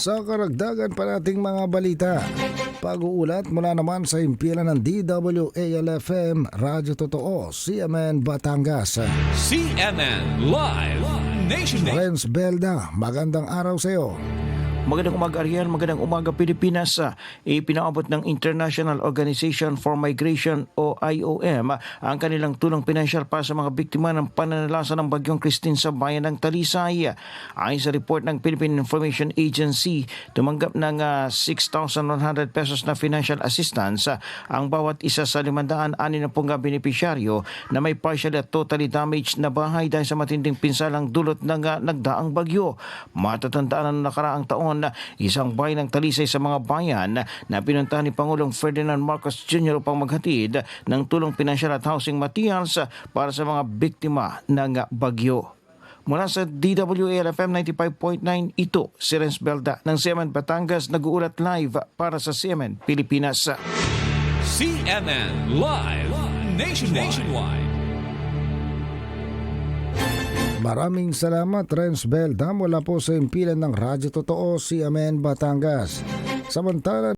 Sa karagdagan pa nating mga balita, pag-uulat mula naman sa impilan ng DWALFM, Radyo Totoo, CMN Batangas. CNN Live Nationwide. Renz Belda, magandang araw sa iyo. Magandang umaga Ariel, magandang umaga Pilipinas. Ah, Ipinaabot ng International Organization for Migration o IOM ang kanilang tulong pinansyal para sa mga biktima ng pananalasa ng bagyong Christine sa bayan ng Talisay. Ayon sa report ng Philippine Information Agency, tumanggap ng ah, 6,100 pesos na financial assistance ah, ang bawat isa sa 560 na benepisyaryo na may partial at totally damaged na bahay dahil sa matinding pinsalang dulot ng ah, nagdaang bagyo. Matatandaan na nakaraang taon na isang bayan ng talisay sa mga bayan na pinuntahan ni Pangulong Ferdinand Marcos Jr. upang maghatid ng tulong pinansyal at housing materials para sa mga biktima ng bagyo. Mula sa DWALFM 95.9, ito si Renz Belda ng CMN Batangas nag-uulat live para sa CMN Pilipinas. CNN Live Nationwide. Maraming salamat Renz Belda mula po sa impilan ng Radyo Totoo, CMN Batangas. Samantala